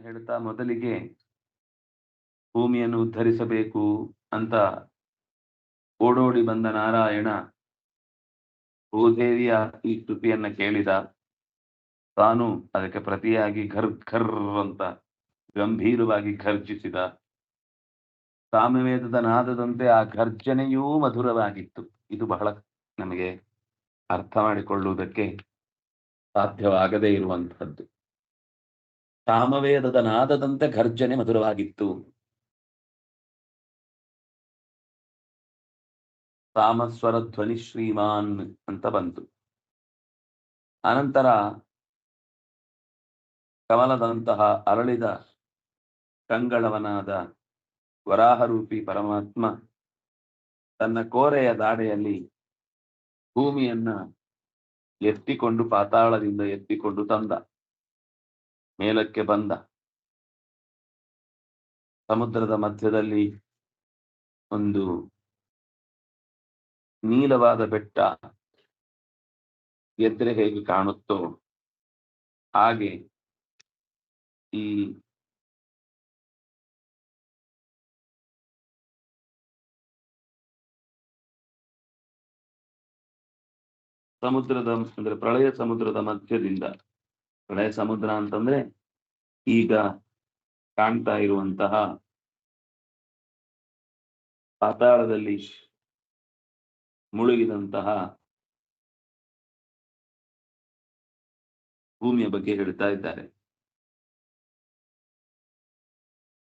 ಹೇಳ್ತಾ ಮೊದಲಿಗೆ ಭೂಮಿಯನ್ನು ಉದ್ಧರಿಸಬೇಕು ಅಂತ ಓಡೋಡಿ ಬಂದ ನಾರಾಯಣ ಭೂದೇವಿಯ ಈ ಸ್ತುತಿಯನ್ನ ಕೇಳಿದ. ತಾನು ಅದಕ್ಕೆ ಪ್ರತಿಯಾಗಿ ಘರ್ ಘರ್ ಅಂತ ಗಂಭೀರವಾಗಿ ಘರ್ಜಿಸಿದ. ಸಾಮವೇದದ ನಾದದಂತೆ ಆ ಘರ್ಜನೆಯೂ ಮಧುರವಾಗಿತ್ತು. ಇದು ಬಹಳ ನಮಗೆ ಅರ್ಥ ಮಾಡಿಕೊಳ್ಳುವುದಕ್ಕೆ ಸಾಧ್ಯವಾಗದೇ ಇರುವಂತಹದ್ದು ಸಾಮವೇದದ ನಾದದಂತೆ ಘರ್ಜನೆ ಮಧುರವಾಗಿತ್ತು. ಸಾಮಸ್ವರ ಧ್ವನಿ ಶ್ರೀಮಾನ್ ಅಂತ ಬಂತು. ಅನಂತರ ಕಮಲದಂತಹ ಅರಳಿದ ಕಂಗಳವನಾದ ವರಾಹರೂಪಿ ಪರಮಾತ್ಮ ತನ್ನ ಕೋರೆಯ ದಾಡೆಯಲ್ಲಿ ಭೂಮಿಯನ್ನ ಎತ್ತಿಕೊಂಡು ಪಾತಾಳದಿಂದ ಎತ್ತಿಕೊಂಡು ತಂದ. ಮೇಲಕ್ಕೆ ಬಂದ. ಸಮುದ್ರದ ಮಧ್ಯದಲ್ಲಿ ಒಂದು ನೀಲವಾದ ಬೆಟ್ಟ ಎದ್ರೆ ಹೇಗೆ ಕಾಣುತ್ತೋ ಹಾಗೆ ಈ ಸಮುದ್ರದ, ಅಂದ್ರೆ ಪ್ರಳಯ ಸಮುದ್ರದ ಮಧ್ಯದಿಂದ ಪ್ರಳಯ ಸಮುದ್ರ ಅಂತಂದ್ರೆ ಈಗ ಕಾಣ್ತಾ ಇರುವಂತಹ ಪಾತಾಳದಲ್ಲಿ ಮುಳುಗಿದಂತಹ ಭೂಮಿಯ ಬಗ್ಗೆ ಹೇಳ್ತಾ ಇದ್ದಾರೆ.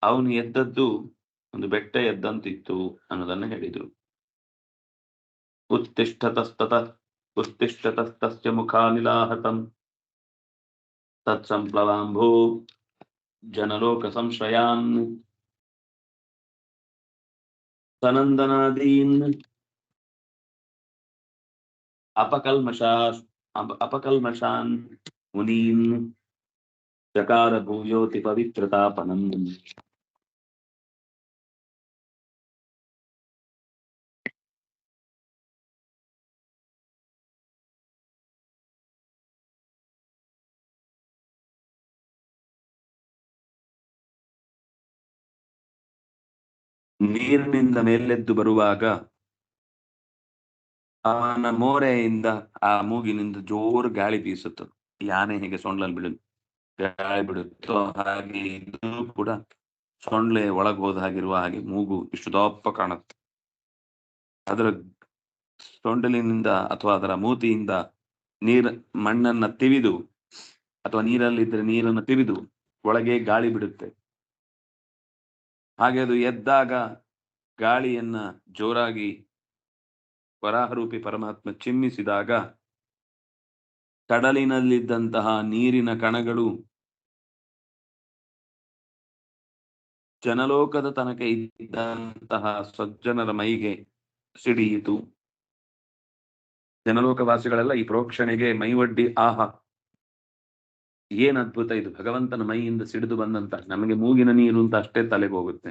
ಅವನು ಎದ್ದದ್ದು ಒಂದು ಬೆಟ್ಟ ಎದ್ದಂತಿತ್ತು ಅನ್ನೋದನ್ನ ಹೇಳಿದ್ರು. ಉತ್ತಿಷ್ಠತಸ್ತತ, ಉತ್ತಿಷ್ಠತಸ್ತಸ್ಯ ಮುಖಾನಿಲಾಹತಂ. तत्सम्प्लवाम्भू जनलोकसंश्रयान् सनन्दनादीन् अपकल्मषास् अप, अपकल्मषान् मुनीन् चकार भूयोति पवित्रतापनम् ನೀರಿನಿಂದ ಮೇಲೆದ್ದು ಬರುವಾಗ ಅವನ ಮೋರೆಯಿಂದ ಆ ಮೂಗಿನಿಂದ ಜೋರು ಗಾಳಿ ಬೀಸುತ್ತದೆ. ಯಾನೆ ಹೇಗೆ ಸೊಂಡ್ಲಲ್ಲಿ ಬಿಡು ಗಾಳಿ ಬಿಡುತ್ತೋ ಹಾಗೆ ಇದ್ರೂ ಕೂಡ ಸೊಂಡ್ಲೆ ಒಳಗೋದಾಗಿರುವ ಹಾಗೆ ಮೂಗು ಇಷ್ಟು ದಪ್ಪ ಕಾಣುತ್ತೆ. ಅದರ ಸೊಂಡಲಿನಿಂದ ಅಥವಾ ಅದರ ಮೂತಿಯಿಂದ ನೀರ್, ಮಣ್ಣನ್ನ ತಿವಿದು ಅಥವಾ ನೀರಲ್ಲಿದ್ರೆ ನೀರನ್ನು ತಿವಿದು ಒಳಗೆ ಗಾಳಿ ಬಿಡುತ್ತೆ. ಹಾಗೆ ಅದು ಎದ್ದಾಗ ಗಾಳಿಯನ್ನ ಜೋರಾಗಿ ವರಾಹರೂಪಿ ಪರಮಾತ್ಮ ಚಿಮ್ಮಿಸಿದಾಗ ಕಡಲಿನಲ್ಲಿದ್ದಂತಹ ನೀರಿನ ಕಣಗಳು ಜನಲೋಕದ ತನಕ ಇದ್ದಂತಹ ಸಜ್ಜನರ ಮೈಗೆ ಸಿಡಿಯಿತು. ಜನಲೋಕವಾಸಿಗಳೆಲ್ಲ ಈ ಪ್ರೋಕ್ಷಣೆಗೆ ಮೈವಡ್ಡಿ, ಆಹಾ ಏನ್ ಅದ್ಭುತ, ಇದು ಭಗವಂತನ ಮೈಯಿಂದ ಸಿಡಿದು ಬಂದಂತ, ನಮಗೆ ಮೂಗಿನ ನೀರು ಅಂತ ಅಷ್ಟೇ ತಲೆಗೆ ಹೋಗುತ್ತೆ.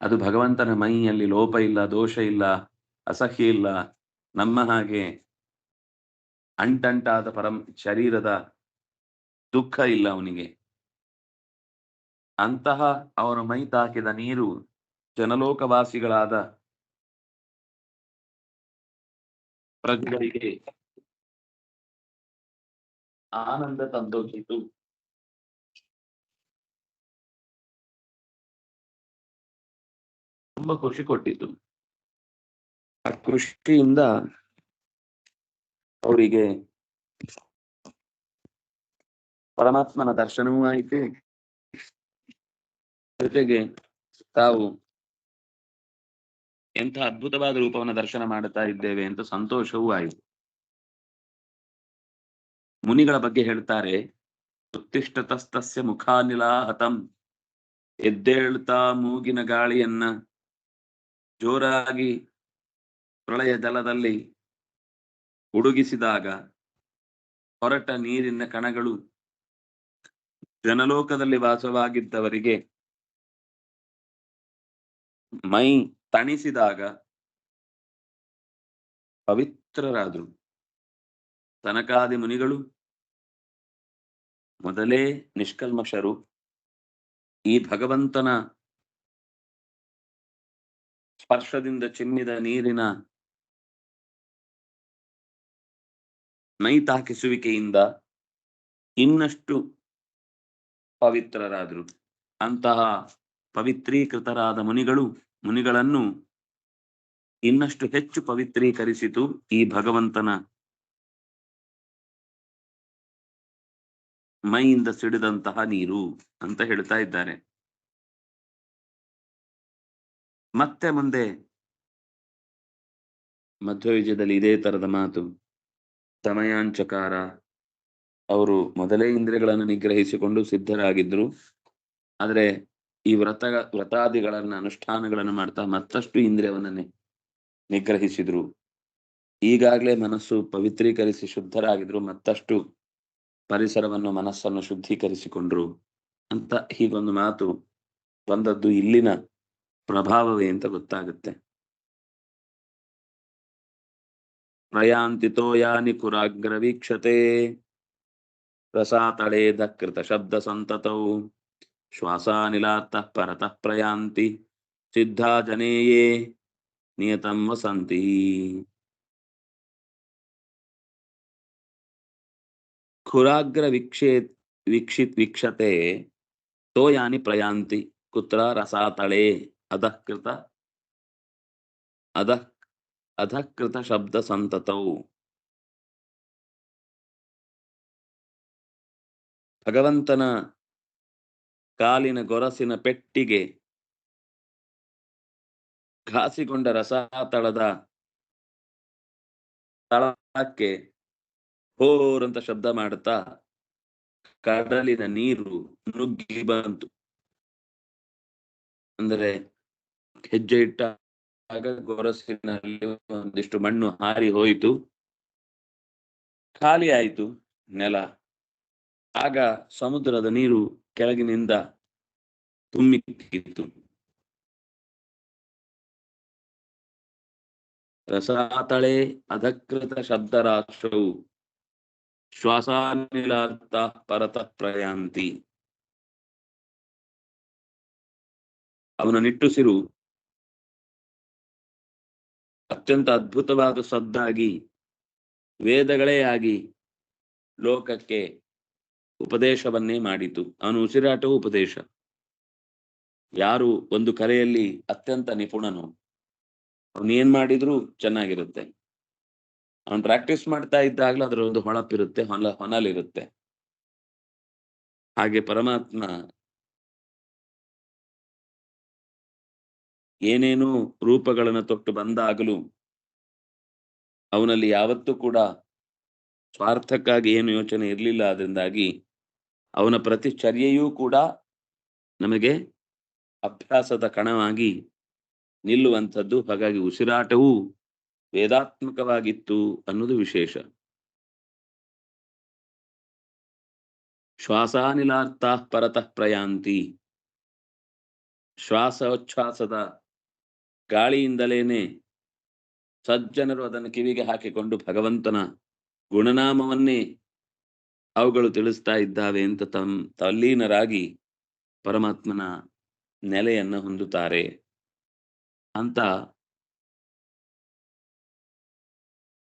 ಅದು ಭಗವಂತನ ಮೈಯಲ್ಲಿ ಲೋಪ ಇಲ್ಲ, ದೋಷ ಇಲ್ಲ, ಅಸಹ್ಯ ಇಲ್ಲ, ನಮ್ಮ ಹಾಗೆ ಅಂಟಂಟಾದ ಪರಂ, ಶರೀರದ ದುಃಖ ಇಲ್ಲ ಅವನಿಗೆ. ಅಂತಹ ಅವನ ಮೈ ತಾಕಿದ ನೀರು ಜನಲೋಕವಾಸಿಗಳಾದ ಪ್ರಜೆಗಳಿಗೆ ಆನಂದ ತಂದೊಡ್ಡಿತು. ತುಂಬಾ ಖುಷಿ ಕೊಟ್ಟಿತು. ಆ ಖುಷಿಯಿಂದ ಅವರಿಗೆ ಪರಮಾತ್ಮನ ದರ್ಶನವೂ ಆಯಿತು. ಜೊತೆಗೆ ತಾವು ಎಂಥ ಅದ್ಭುತವಾದ ರೂಪವನ್ನು ದರ್ಶನ ಮಾಡುತ್ತಾ ಇದ್ದೇವೆ ಅಂತ ಸಂತೋಷವೂ ಆಯಿತು. ಮುನಿಗಳ ಬಗ್ಗೆ ಹೇಳ್ತಾರೆ ಉತ್ತಿಷ್ಟತಸ್ತಸ್ಯ ಮುಖಾನಿಲಾಹತಂ ಎದ್ದೇಳ್ತಾ ಮೂಗಿನ ಗಾಳಿಯನ್ನ ಜೋರಾಗಿ ಪ್ರಳಯ ಜಲದಲ್ಲಿ ಉಡುಗಿಸಿದಾಗ, ಹೊರಟ ನೀರಿನ ಕಣಗಳು ಜನಲೋಕದಲ್ಲಿ ವಾಸವಾಗಿದ್ದವರಿಗೆ ಮೈ ತಣಿಸಿದಾಗ ಪವಿತ್ರರಾದರು. ತನಕಾದಿ ಮುನಿಗಳು. ಮೊದಲೇ ನಿಷ್ಕಲ್ಮಶರು. ಈ ಭಗವಂತನ ಸ್ಪರ್ಶದಿಂದ ಚಿಮ್ಮಿದ ನೀರಿನ ನೈತಾಕಿಸುವಿಕೆಯಿಂದ ಇನ್ನಷ್ಟು ಪವಿತ್ರರಾದರು. ಅಂತಹ ಪವಿತ್ರೀಕೃತರಾದ ಮುನಿಗಳು, ಮುನಿಗಳನ್ನು ಇನ್ನಷ್ಟು ಹೆಚ್ಚು ಪವಿತ್ರೀಕರಿಸಿತು ಈ ಭಗವಂತನ ಮೈಯಿಂದ ಸಿಡಿದಂತಹ ನೀರು ಅಂತ ಹೇಳ್ತಾ ಇದ್ದಾರೆ. ಮತ್ತೆ ಮುಂದೆ ಮಧ್ವವಿಜಯದಲ್ಲಿ ಇದೇ ತರದ ಮಾತು, ಸಮಯಾಂಚಕಾರ. ಅವರು ಮೊದಲೇ ಇಂದ್ರಿಯಗಳನ್ನು ನಿಗ್ರಹಿಸಿಕೊಂಡು ಸಿದ್ಧರಾಗಿದ್ರು. ಆದ್ರೆ ಈ ವ್ರತ, ವ್ರತಾದಿಗಳನ್ನ, ಅನುಷ್ಠಾನಗಳನ್ನು ಮಾಡ್ತಾ ಮತ್ತಷ್ಟು ಇಂದ್ರಿಯವನ್ನ ನಿಗ್ರಹಿಸಿದ್ರು. ಈಗಾಗಲೇ ಮನಸ್ಸು ಪವಿತ್ರೀಕರಿಸಿ ಶುದ್ಧರಾಗಿದ್ರು ಮತ್ತಷ್ಟು ಪರಿಸರವನ್ನು ಮನಸ್ಸನ್ನು ಶುದ್ಧೀಕರಿಸಿಕೊಂಡ್ರು ಅಂತ ಹೀಗೊಂದು ಮಾತು ಬಂದದ್ದು ಇಲ್ಲಿನ ಪ್ರಭಾವವೇ ಅಂತ ಗೊತ್ತಾಗುತ್ತೆ. ಪ್ರಯಾಂತಿತೋ ಯಾನಿ ಕುರಾಗ್ರ ವೀಕ್ಷತೆ. ರಸಾತಳೇದ ಕೃತ ಶಬ್ದ ಸಂತತೌ. ಶ್ವಾಸಾನಿಲಾತ್ತಃ ಪರತಃ ಪ್ರಯಾಂತಿ. ಸಿದ್ಧಾ ಜನೇಯೇ. ನಿಯತಂ ವಸಂತಿ. ಖುರಾಗ್ರ ವಿಕ್ಷೇ ವೀಕ್ಷಿತ್ ವೀಕ್ಷತೆ ತೋಯಾನಿ ಪ್ರಯಾಂತಿ ಕುತ್ರ ರಸಾತಳೆ ಅಧಃಕೃತ ಅಧಃ ಅಧಃಕೃತ ಶಬ್ದ ಸಂತತೌ. ಭಗವಂತನ ಕಾಲಿನ ಗೊರಸಿನ ಪೆಟ್ಟಿಗೆ ಘಾಸಿಗೊಂಡ ರಸಾತಳದ ತಳಕ್ಕೆ ಹೋರ್ ಅಂತ ಶಬ್ದ ಮಾಡುತ್ತಾ ಕಡಲಿನ ನೀರು ನುಗ್ಗಿ ಬಂತು. ಅಂದರೆ ಹೆಜ್ಜೆ ಇಟ್ಟಾಗ ಗೊರಸಿನಲ್ಲಿ ಒಂದಿಷ್ಟು ಮಣ್ಣು ಹಾರಿ ಹೋಯಿತು. ಖಾಲಿ ಆಯಿತು ನೆಲ. ಆಗ ಸಮುದ್ರದ ನೀರು ಕೆಳಗಿನಿಂದ ತುಂಬಿತ್ತು ರಸಾತಳೆ ಅಧಕೃತ ಶಬ್ದರಾಕ್ಷವು ಶ್ವಾಸಾನಿಲಾರ್ಥ ಪರತ ಪ್ರಯಾಂತಿ. ಅವನ ನಿಟ್ಟುಸಿರು ಅತ್ಯಂತ ಅದ್ಭುತವಾದ ಸದ್ದಾಗಿ ವೇದಗಳೇ ಆಗಿ ಲೋಕಕ್ಕೆ ಉಪದೇಶವನ್ನೇ ಮಾಡಿತು. ಅವನು ಉಸಿರಾಟವು ಉಪದೇಶ. ಯಾರು ಒಂದು ಕರೆಯಲ್ಲಿ ಅತ್ಯಂತ ನಿಪುಣನು, ಅವನು ಏನ್ ಮಾಡಿದ್ರು ಚೆನ್ನಾಗಿರುತ್ತೆ. ಅವನು ಪ್ರಾಕ್ಟೀಸ್ ಮಾಡ್ತಾ ಇದ್ದಾಗಲೂ ಅದರ ಒಂದು ಹೊಳಪಿರುತ್ತೆ ಹೊನ ಹೊನಲಿರುತ್ತೆ. ಹಾಗೆ ಪರಮಾತ್ಮ ಏನೇನು ರೂಪಗಳನ್ನು ತೊಟ್ಟು ಬಂದಾಗಲೂ ಅವನಲ್ಲಿ ಯಾವತ್ತೂ ಕೂಡ ಸ್ವಾರ್ಥಕ್ಕಾಗಿ ಏನು ಯೋಚನೆ ಇರಲಿಲ್ಲ ಅದರಿಂದಾಗಿ ಅವನ ಪ್ರತಿಚರ್ಯೆಯೂ ಕೂಡ ನಮಗೆ ಅಭ್ಯಾಸದ ಕಣವಾಗಿ ನಿಲ್ಲುವಂಥದ್ದು. ಹಾಗಾಗಿ ಉಸಿರಾಟವೂ ವೇದಾತ್ಮಕವಾಗಿತ್ತು ಅನ್ನೋದು ವಿಶೇಷ. ಶ್ವಾಸಾನಿಲಾರ್ಥ ಪರತಃ ಪ್ರಯಾಂತಿ. ಶ್ವಾಸೋಚ್ಛ್ವಾಸದ ಗಾಳಿಯಿಂದಲೇನೆ ಸಜ್ಜನರು ಅದನ್ನು ಕಿವಿಗೆ ಹಾಕಿಕೊಂಡು ಭಗವಂತನ ಗುಣನಾಮವನ್ನೇ ಅವುಗಳು ತಿಳಿಸ್ತಾ ಇದ್ದಾವೆ ಅಂತ ತಮ್ ತಲ್ಲೀನರಾಗಿ ಪರಮಾತ್ಮನ ನೆಲೆಯನ್ನು ಹೊಂದುತ್ತಾರೆ. ಅಂತ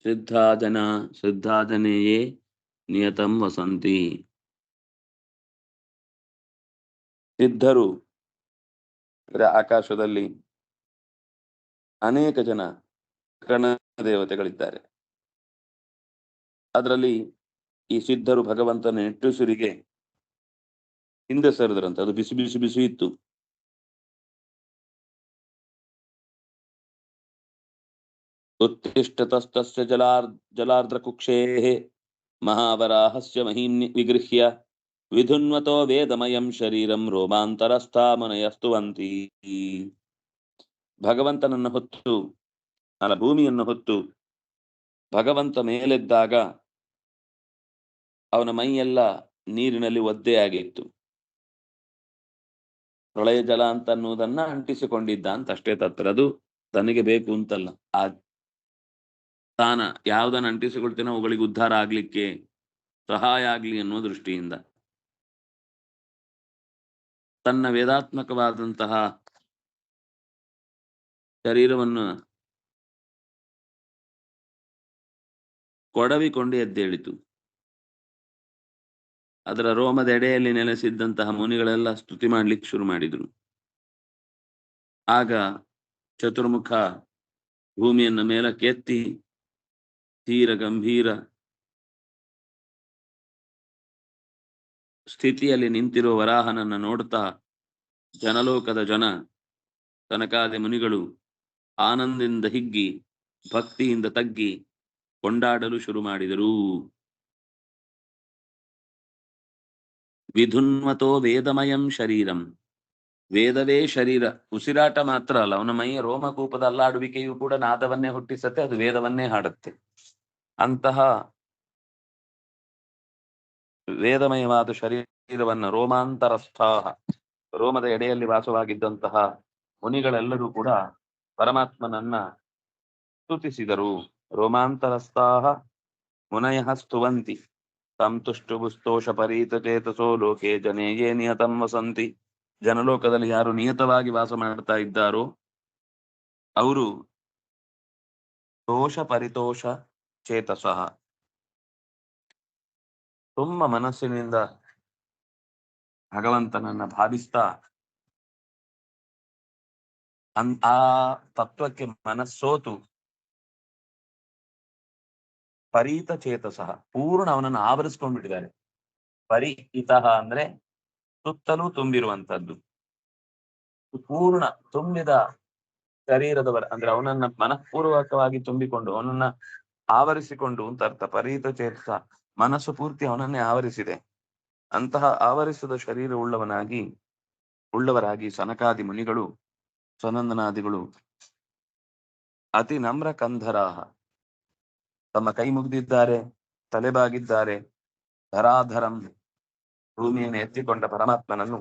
ಸಿದ್ಧಾ ಜನ ಸಿದ್ಧಾ ಜನೆಯೇ ನಿಯತಂ ವಸಂತಿ. ಸಿದ್ಧರು ಅಂದ್ರೆ ಆಕಾಶದಲ್ಲಿ ಅನೇಕ ಜನ ಗಣ ದೇವತೆಗಳಿದ್ದಾರೆ ಅದರಲ್ಲಿ ಈ ಸಿದ್ಧರು ಭಗವಂತನ ನೆಟ್ಟುಸಿರಿಗೆ ಹಿಂದೆ ಸರಿದ್ರಂತೆ. ಅದು ಬಿಸಿ ಬಿಸಿ ಬಿಸಿ ಇತ್ತು. ಉತ್ತಿಷ್ಠತಸ್ತಸ್ಯ ಜಲಾರ್ ಕುಕ್ಷೇಃ ಮಹಾವರಾಹಸ್ಯ ಮಹೀಂ ವಿಗೃಹ್ಯ ವಿಧುನ್ವತೋ ವೇದಮಯಂ ಶರೀರಂ ರೋಮಾಂತರಸ್ಥಾಮನಯಸ್ತುವಂತಿ ಭಗವಂತನನ್ನು ಹೊತ್ತು, ಅಲ್ಲ ಭೂಮಿಯನ್ನು ಹೊತ್ತು ಭಗವಂತ ಮೇಲೆದ್ದಾಗ ಅವನ ಮೈಯೆಲ್ಲ ನೀರಿನಲ್ಲಿ ಒದ್ದೆಯಾಗಿತ್ತು ಪ್ರಳಯ ಜಲ ಅಂತ ಅನ್ನುವುದನ್ನ ಅಂಟಿಸಿಕೊಂಡಿದ್ದ ಅಂತ ಅಷ್ಟೇ ತತ್ರ. ಅದು ತನಗೆ ಬೇಕು ಅಂತಲ್ಲ. ಆ ತಾನ ಯಾವ್ದನ್ನ ಅಂಟಿಸಿಕೊಳ್ತೇನೋ ಅವುಗಳಿಗೆ ಉದ್ಧಾರ ಆಗ್ಲಿಕ್ಕೆ ಸಹಾಯ ಆಗ್ಲಿ ಅನ್ನೋ ದೃಷ್ಟಿಯಿಂದ. ತನ್ನ ವೇದಾತ್ಮಕವಾದಂತಹ ಶರೀರವನ್ನು ಕೊಡವಿಕೊಂಡು ಎದ್ದೇಳಿತು. ಅದರ ರೋಮದ ಎಡೆಯಲ್ಲಿ ನೆಲೆಸಿದ್ದಂತಹ ಮುನಿಗಳೆಲ್ಲ ಸ್ತುತಿ ಮಾಡ್ಲಿಕ್ಕೆ ಶುರು ಮಾಡಿದ್ರು. ಆಗ ಚತುರ್ಮುಖ ಭೂಮಿಯನ್ನು ಮೇಲಕ್ಕೆ ತೀರ ಗಂಭೀರ ಸ್ಥಿತಿಯಲ್ಲಿ ನಿಂತಿರುವ ವರಾಹನನ್ನ ನೋಡ್ತಾ ಜನಲೋಕದ ಜನ, ತನಕಾದಿ ಮುನಿಗಳು ಆನಂದದಿಂದ ಹಿಗ್ಗಿ, ಭಕ್ತಿಯಿಂದ ತಗ್ಗಿ ಕೊಂಡಾಡಲು ಶುರು ಮಾಡಿದರು. ವಿಧುನ್ವತೋ ವೇದಮಯಂ ಶರೀರಂ. ವೇದವೇ ಶರೀರ. ಉಸಿರಾಟ ಮಾತ್ರ ಅಲ್ಲ, ಅವನ ಮೈಯ ರೋಮಕೂಪದ ಅಲ್ಲಾಡುವಿಕೆಯು ಕೂಡ ನಾದವನ್ನೇ ಹುಟ್ಟಿಸತ್ತೆ, ಅದು ವೇದವನ್ನೇ ಹಾಡುತ್ತೆ. ಅಂತಹ ವೇದಮಯವಾದ ಶರೀರವನ್ನ ರೋಮಾಂತರಸ್ಥಾಹ, ರೋಮದ ಎಡೆಯಲ್ಲಿ ವಾಸವಾಗಿದ್ದಂತಹ ಮುನಿಗಳೆಲ್ಲರೂ ಕೂಡ ಪರಮಾತ್ಮನನ್ನ ಸ್ತುತಿಸಿದರು. ರೋಮಾಂತರಸ್ಥಾಹ ಮುನಯ ಸ್ತುವಂತಿ. ಸಂತುಷ್ಟುಬುಸ್ತೋಷ ಪರೀತ ಚೇತಸೋ ಲೋಕೆ ಜನೇ ಯೇ ನಿಯತಂ ವಸಂತಿ. ಜನಲೋಕದಲ್ಲಿ ಯಾರು ನಿಯತವಾಗಿ ವಾಸ ಮಾಡ್ತಾ ಇದ್ದಾರೋ, ಅವರು ದೋಷ ಪರಿತೋಷ ಚೇತಸಃ. ತುಂಬ ಮನಸ್ಸಿನಿಂದ ಭಗವಂತನನ್ನ ಭಾವಿಸ್ತಾ ಅನ್, ಆ ತತ್ವಕ್ಕೆ ಮನಸ್ಸೋತು ಪರೀತ ಚೇತಸಃ. ಪೂರ್ಣ ಅವನನ್ನು ಆವರಿಸ್ಕೊಂಡ್ಬಿಟ್ಟಿದ್ದಾರೆ. ಪರಿಹಿತ ಅಂದ್ರೆ ಸುತ್ತಲೂ ತುಂಬಿರುವಂತದ್ದು ಪೂರ್ಣ ತುಂಬಿದ ಶರೀರದವರ, ಅಂದ್ರೆ ಅವನನ್ನ ಮನಃಪೂರ್ವಕವಾಗಿ ತುಂಬಿಕೊಂಡು, ಅವನನ್ನ ಆವರಿಸಿಕೊಂಡು ಅಂತ ಅರ್ಥ. ಪರೀತ ಚೇತ ಮನಸ್ಸು ಪೂರ್ತಿ ಅವನನ್ನೇ ಆವರಿಸಿದೆ. ಅಂತಹ ಆವರಿಸಿದ ಶರೀರ ಉಳ್ಳವನಾಗಿ, ಉಳ್ಳವರಾಗಿ ಸನಕಾದಿ ಮುನಿಗಳು ಸ್ವನಂದನಾದಿಗಳು ಅತಿ ನಮ್ರ ಕಂಧರಾಹ. ತಮ್ಮ ಕೈ ಮುಗಿದಿದ್ದಾರೆ ತಲೆಬಾಗಿದ್ದಾರೆ ಧರಾಧರಂ ಭೂಮಿಯನ್ನು ಎತ್ತಿಕೊಂಡ ಪರಮಾತ್ಮನನ್ನು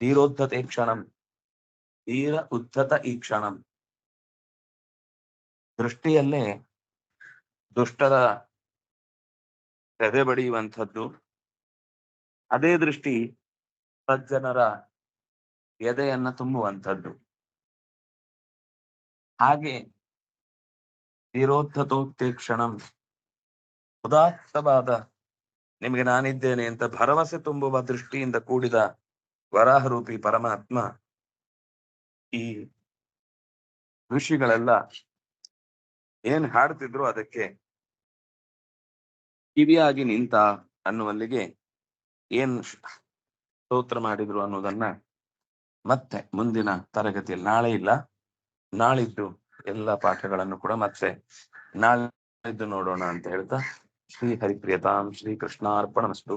ಧೀರೋದ್ಧತೆ ಕ್ಷಣಂ, ಧೀರ ಉದ್ಧತ ಈ ಕ್ಷಣಂ. ದೃಷ್ಟಿಯಲ್ಲೇ ದುಷ್ಟರ ಎದೆ ಬಡಿಯುವಂಥದ್ದು. ಅದೇ ದೃಷ್ಟಿ ಸಜ್ಜನರ ಎದೆಯನ್ನ ತುಂಬುವಂಥದ್ದು. ಹಾಗೆ ಧೀರೋದ್ಧತೋಕ್ತಿ ಕ್ಷಣಂ ಉದಾತ್ತವಾದ ನಿಮಗೆ ನಾನಿದ್ದೇನೆ ಅಂತ ಭರವಸೆ ತುಂಬುವ ದೃಷ್ಟಿಯಿಂದ ಕೂಡಿದ ವರಾಹರೂಪಿ ಪರಮಾತ್ಮ ಈ ಋಷಿಗಳೆಲ್ಲ ಏನ್ ಹಾಡ್ತಿದ್ರು ಅದಕ್ಕೆ? ಕಿವಿಯಾಗಿ ನಿಂತ ಅನ್ನುವಲ್ಲಿಗೆ ಏನ್ ಸ್ತೋತ್ರ ಮಾಡಿದ್ರು ಅನ್ನೋದನ್ನ ಮತ್ತೆ ಮುಂದಿನ ತರಗತಿಯಲ್ಲಿ. ನಾಳೆ ಇಲ್ಲ. ನಾಳಿದ್ದು ಎಲ್ಲ ಪಾಠಗಳನ್ನು ಕೂಡ ಮತ್ತೆ ನಾಳಿದ್ದು ನೋಡೋಣ ಅಂತ ಹೇಳ್ತಾ ಶ್ರೀ ಹರಿಪ್ರಿಯತಾಂ ಶ್ರೀ ಕೃಷ್ಣಾರ್ಪಣಮಸ್ತು